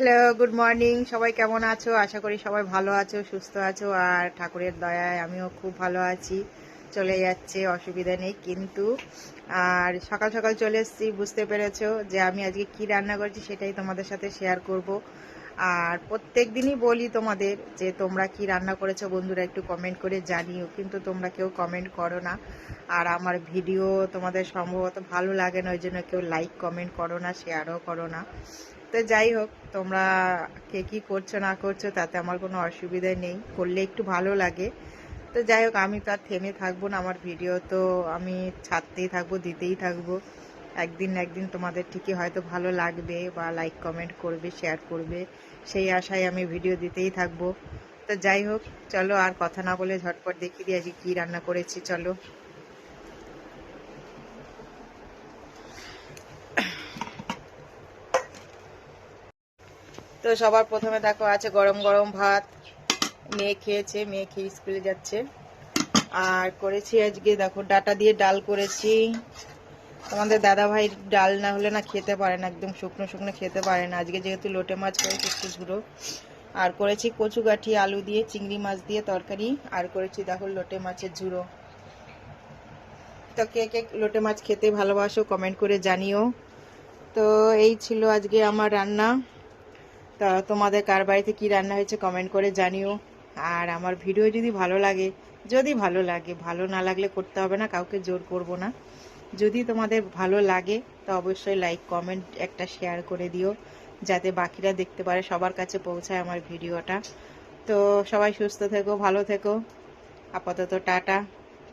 Hello good morning সবাই কেমন আছো? আশা করি সবাই ভালো আছো, সুস্থ আছো, আর ঠাকুরের দয়ায় আমিও খুব ভালো আছি। চলে যাচ্ছে, অসুবিধা নেই, কিন্তু আর সকাল সকাল চলে এসেছি, বুঝতে পেরেছ যে আমি আজকে কি রান্না করেছি সেটাই তোমাদের সাথে শেয়ার করব। আর প্রত্যেক দিনই বলি তোমাদের যে তোমরা কি রান্না করেছ, বন্ধুরা একটু কমেন্ট করে জানিও, কিন্তু তোমরা কেউ কমেন্ট করো না। আর আমার ভিডিও তোমাদের সম্ভবত ভালো লাগে না, ওই জন্য কেউ লাইক কমেন্ট করো না শেয়ারও করো না। তো যাই হোক, তোমরা কে কি করছ না করছ, তাতে আমার কোনো অসুবিধা নেই, করলে একটু ভালো লাগে। তো যাই হোক, আমি তো আর থেমে থাকব না আমার ভিডিও তো আমি ছাড়তেই থাকব, দিতেই থাকব। একদিন একদিন তোমাদের ঠিকই হয়তো ভালো লাগবে বা লাইক কমেন্ট করবে শেয়ার করবে। সেই আশায় আমি ভিডিও দিতেই থাকব। তো যাই হোক, চলো আর কথা না বলে ঝটপট দেখিয়ে দিই আজকে কী রান্না করেছি, চলো। তো সবার প্রথমে দেখো, আছে গরম গরম ভাত। মেয়ে খেয়েছে, মেয়ে খেয়ে স্কুলে যাচ্ছে। আর করেছি আজকে, দেখো, ডাটা দিয়ে ডাল করেছি। তোমাদের দাদা ভাই ডাল না হলে না খেতে পারে না, একদম শুকনো শুকনো খেতে পারে না। আজকে যেহেতু লোটে মাছ করেছি, একটু ঝুড়ো। আর করেছি কচু গাঠি আলু দিয়ে, চিংড়ি মাছ দিয়ে তরকারি। আর করেছি, দেখো, লোটে মাছের ঝুড়ো। তো কে কে লোটে মাছ খেতে ভালোবাসো কমেন্ট করে জানিও। তো এই ছিল আজকে আমার রান্না। তা তোমাদের কার বাড়িতে কি রান্না হয়েছে কমেন্ট করে জানিও। আর আমার ভিডিও যদি ভালো লাগে, যদি ভালো লাগে, ভালো না লাগলে করতে হবে না, কাউকে জোর করব না। যদি তোমাদের ভালো লাগে, তো অবশ্যই লাইক কমেন্ট একটা শেয়ার করে দিও, যাতে বাকিরা দেখতে পারে সবার কাছে পৌঁছায় আমার ভিডিওটা। তো সবাই সুস্থ থেকো, ভালো থেকো। আপাতত টাটা।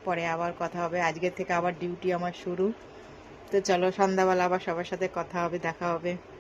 পরে আবার কথা হবে। আজকের থেকে আবার ডিউটি আমার শুরু। তো চলো সন্ধ্যাবেলা আবার সবার সাথে কথা হবে, দেখা হবে।